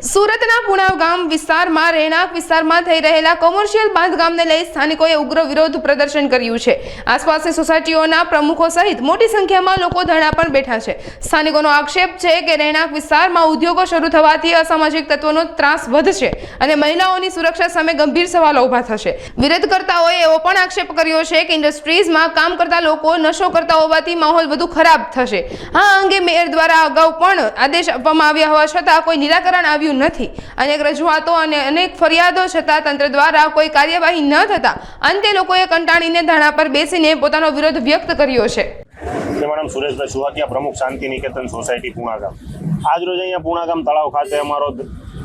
સુરતના પુણાવ ગામ વિસ્તારમાં, રહેણાંક વિસ્તારમાં થઈ રહેલા કોમર્શિયલ બાંધકામને લઈ સ્થાનિકોએ ઉગ્ર વિરોધ પ્રદર્શન કર્યું છે. આસપાસની સોસાયટીઓના પ્રમુખો સહિત મોટી સંખ્યામાં લોકો ધરણા પર બેઠા છે. સ્થાનિકોનો આક્ષેપ છે કે રહેણાંક વિસ્તારમાં ઉદ્યોગો શરૂ થવાથી અસામાજિક તત્વોનો ત્રાસ વધશે અને મહિલાઓની સુરક્ષા સામે ગંભીર સવાલો ઊભા થશે. વિરોધકર્તાઓએ એવો પણ આક્ષેપ કર્યો છે કે ઇન્ડસ્ટ્રીઝમાં કામ કરતા લોકો, નશો કરતા હોવાથી માહોલ વધુ ખરાબ થશે. આ અંગે મેયર દ્વારા અગાઉ પણ આદેશ આપવામાં આવ્યા હોવા છતાં કોઈ નિરાકરણ આવ્યું નથી. અનેક રજૂઆતો અને અનેક ફરિયાદો છતાં તંત્ર દ્વારા કોઈ કાર્યવાહી ન થતા અંતે લોકોએ કંટાળીને ધરણા પર બેસીને પોતાનો વિરોધ વ્યક્ત કર્યો છે. મેડમ સુરેશભાઈ સુહાગિયા પ્રમુખ શાંતિ નિકેતન સોસાયટી પૂણાગામ. આજ રોજ અહીંયા પૂણાગામ તળાવ ખાતે અમારો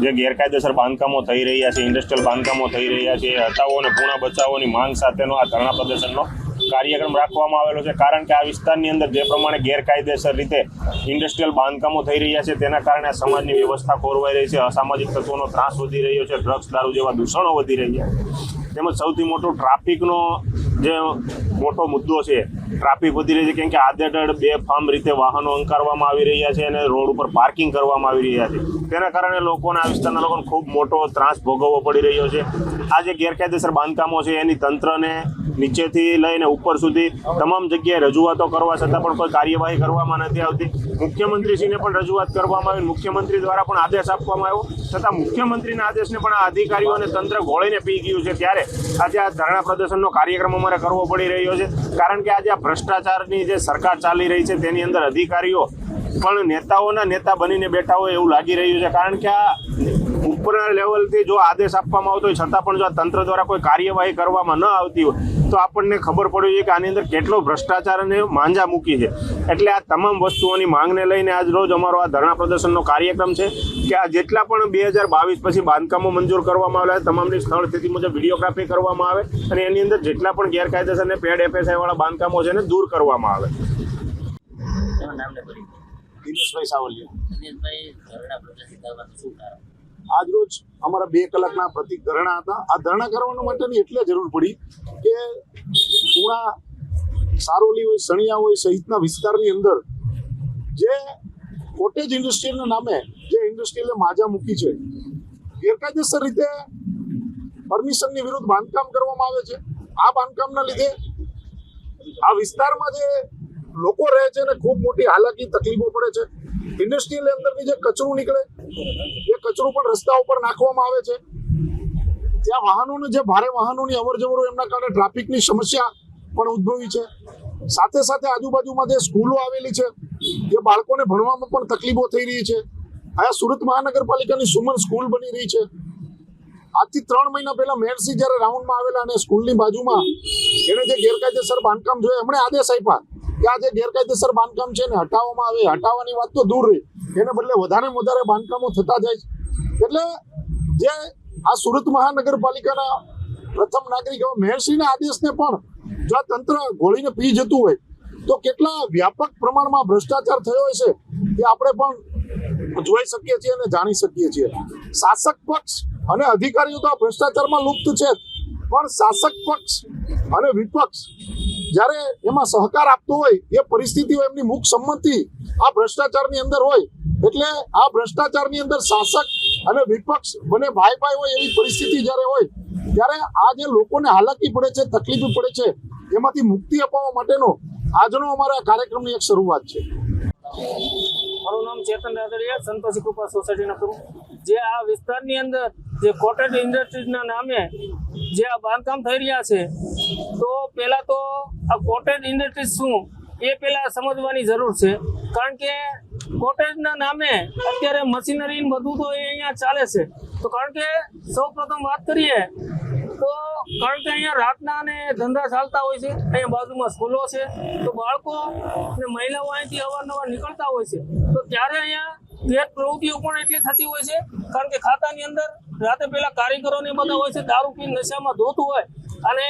જે ગેરકાયદેસર બાંધકામો થઈ રહ્યા છે ઇન્ડસ્ટ્રીયલ બાંધકામો થઈ રહ્યા છે, હતાઓ અને પૂણા બચાવોની માંગ સાથેનો આ ધરણા પ્રદર્શનનો કાર્યક્રમ રાખવામાં આવેલો છે. કારણ કે આ વિસ્તારની અંદર જે પ્રમાણે ગેરકાયદેસર રીતે ઇન્ડસ્ટ્રીયલ બાંધકામો થઈ રહ્યા છે, તેના કારણે આ સમાજની વ્યવસ્થા ખોરવાઈ રહી છે. અસામાજિક તત્વોનો ત્રાસ વધી રહ્યો છે. ડ્રગ્સ દારૂ જેવા દૂષણો વધી રહ્યા છે. તેમજ સૌથી મોટો ટ્રાફિકનો જે મોટો મુદ્દો છે ટ્રાફિક વધી રહી છે, કેમ કે આદેડડ બે ફાર્મ રીતે વાહનો અંકારવામાં આવી રહ્યા છે અને રોડ ઉપર પાર્કિંગ કરવામાં આવી રહ્યા છે. તેના કારણે લોકોને આ વિસ્તારના લોકોને ખૂબ મોટો ત્રાસ ભોગવવો પડી રહ્યો છે. આ જે ગેરકાયદેસર બાંધકામો છે, એની તંત્રને નીચેથી લઈને ઉપર સુધી તમામ જગ્યાએ રજૂઆતો કરવા છતાં પણ કોઈ કાર્યવાહી કરવામાં નથી આવતી. મુખ્યમંત્રીશ્રીને પણ રજૂઆત કરવામાં આવી. મુખ્યમંત્રી દ્વારા પણ આદેશ આપવામાં આવ્યો. છતાં મુખ્યમંત્રીના આદેશને પણ આ અધિકારીઓ અને તંત્ર ઘોળીને પી ગયું છે. ત્યારે આજે આ ધરણા પ્રદર્શનનો કાર્યક્રમ અમારે કરવો પડી રહ્યો છે. કારણ કે આજે આ ભ્રષ્ટાચારની જે સરકાર ચાલી રહી છે તેની અંદર અધિકારીઓ પણ નેતાઓના નેતા બનીને બેઠા હોય એવું લાગી રહ્યું છે. કારણ કે આ ઉપરના લેવલથી જો આદેશ આપવામાં આવતો હોય છતાં પણ જો આ તંત્ર દ્વારા કોઈ કાર્યવાહી કરવામાં ન આવતી હોય તો આપણને ખબર પડવી જોઈએ કે આની અંદર કેટલો ભ્રષ્ટાચાર અને માંજા મૂકી છે. એટલે આ તમામ વસ્તુઓની માંગને લઈને આજ રોજ અમારો આ ધરણા પ્રદર્શનનો કાર્યક્રમ છે કે આ જેટલા પણ બે હજાર બાવીસ પછી બાંધકામો મંજૂર કરવામાં આવેલા તમામની સ્થળ સ્થિતિ મુજબ વિડીયોગ્રાફી કરવામાં આવે અને એની અંદર જેટલા પણ ગેરકાયદેસર અને પેડ એફએસઆઈ વાળા બાંધકામો છે એને દૂર કરવામાં આવે. દિનેશભાઈ સાવલિયા. દિનેશભાઈ ધરણા પ્રદર્શન કરવાનું શું કારણ? આજરોજ અમારા બે કલાકના પ્રતિક ધરણા હતા. આ ધરણા કરવાના માટેની એટલે જરૂર પડી કે પૂણા સારોલી હોય, સણિયા હોય સહિતના વિસ્તારની અંદર જે કોટેજ ઇન્ડસ્ટ્રીના નામે જે ઇન્ડસ્ટ્રીયલે માજા મૂકી છે, ગેરકાયદેસર રીતે પરમિશનની વિરુદ્ધ બાંધકામ કરવામાં આવે છે. આ બાંધકામના લીધે આ વિસ્તારમાં જે લોકો રહે છે ને ખૂબ મોટી હાલાકી તકલીફો પડે છે. ઇન્ડસ્ટ્રીની અંદરની જે કચરું નીકળે એ કચરો પણ રસ્તા ઉપર નાખવામાં આવે છે. ત્યાં વાહનોને જે ભારે વાહનોની અવર જવર એમના કારણે ટ્રાફિકની સમસ્યા પણ ઉદ્ભવી છે. સાથે સાથે આજુબાજુમાં જે સ્કૂલો આવેલી છે, એ બાળકોને ભણવામાં પણ તકલીફો થઈ રહી છે. આ સુરત મહાનગરપાલિકાની સુમન સ્કૂલ બની રહી છે. આજથી ત્રણ મહિના પહેલા મેયરસી જ્યારે રાઉન્ડમાં આવેલા અને સ્કૂલની બાજુમાં એને જે ગેરકાયદેસર બાંધકામ જોયા, એમણે આદેશ આપ્યા. કે જે ગેરકાયદેસર બાંધકામ છે ને હટાવવામાં આવે, હટાવવાની વાત તો દૂર રહી. એને બદલે વધારે વધારે બાંધકામો થતા જાય છે. એટલે જે આ સુરત મહાનગરપાલિકાના પ્રથમ નાગરિક એવા મેયરશ્રીના આદેશને પણ જો આ તંત્ર ગોળીને પી જતું હોય, તો કેટલા વ્યાપક પ્રમાણમાં ભ્રષ્ટાચાર થયો હશે એ આપણે પણ જોઈ શકીએ છીએ અને જાણી શકીએ છીએ. શાસક પક્ષ અને અધિકારીઓ તો આ ભ્રષ્ટાચારમાં લુપ્ત છે પણ શાસક પક્ષ અને વિપક્ષ જ્યારે એમાં સહકાર આપતો હોય, એ પરિસ્થિતિઓ એમની મુખ સંમતિ આ ભ્રષ્ટાચારની અંદર હોય. એટલે આ ભ્રષ્ટાચારની અંદર શાસક અને વિપક્ષ બંને ભાઈ ભાઈ હોય એવી પરિસ્થિતિ જ્યારે હોય, ત્યારે આ જે લોકોને હાલાકી પડે છે, તકલીફ પડે છે, એમાંથી મુક્તિ અપાવવા માટેનો આજનો અમારા કાર્યક્રમની એક શરૂઆત છે. મારું નામ ચેતન રાદડિયા, સંતોષી કૃપા સોસાયટીના પ્રમુખ. જે આ વિસ્તારની અંદર, જે કોટેજ ઇન્ડસ્ટ્રીઝના નામે જે આ બાંધકામ થઈ રહ્યા છે, તો પહેલાં તો આ કોટેજ ઇન્ડસ્ટ્રીઝ શું, એ પહેલાં સમજવાની જરૂર છે. કારણ કે કોટેજના નામે અત્યારે મશીનરી બધું તો એ અહીંયા ચાલે છે. તો કારણ કે સૌ પ્રથમ વાત કરીએ તો કારણ કે અહીંયા રાતના અને ધંધા ચાલતા હોય છે, અહીંયા બાજુમાં સ્કૂલો છે, તો બાળકો અને મહિલાઓ અહીંથી અવારનવાર નીકળતા હોય છે. તો ત્યારે અહીંયા ગેર પ્રવૃત્તિઓ પણ એટલી થતી હોય છે, કારણ કે ખાતાની અંદર રાતે પેલા કારીગરો ને બધા હોય છે, દારૂ પી નશામાં ધોતું હોય અને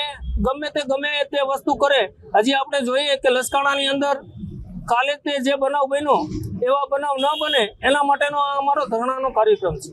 ગમે તે ગમે તે વસ્તુ કરે. હજી આપણે જોઈએ કે લસકાણાની અંદર કાલે તે જે બનાવ બન્યો, એવા બનાવ ન બને, એના માટેનો આ અમારો ધરણાનો કાર્યક્રમ છે.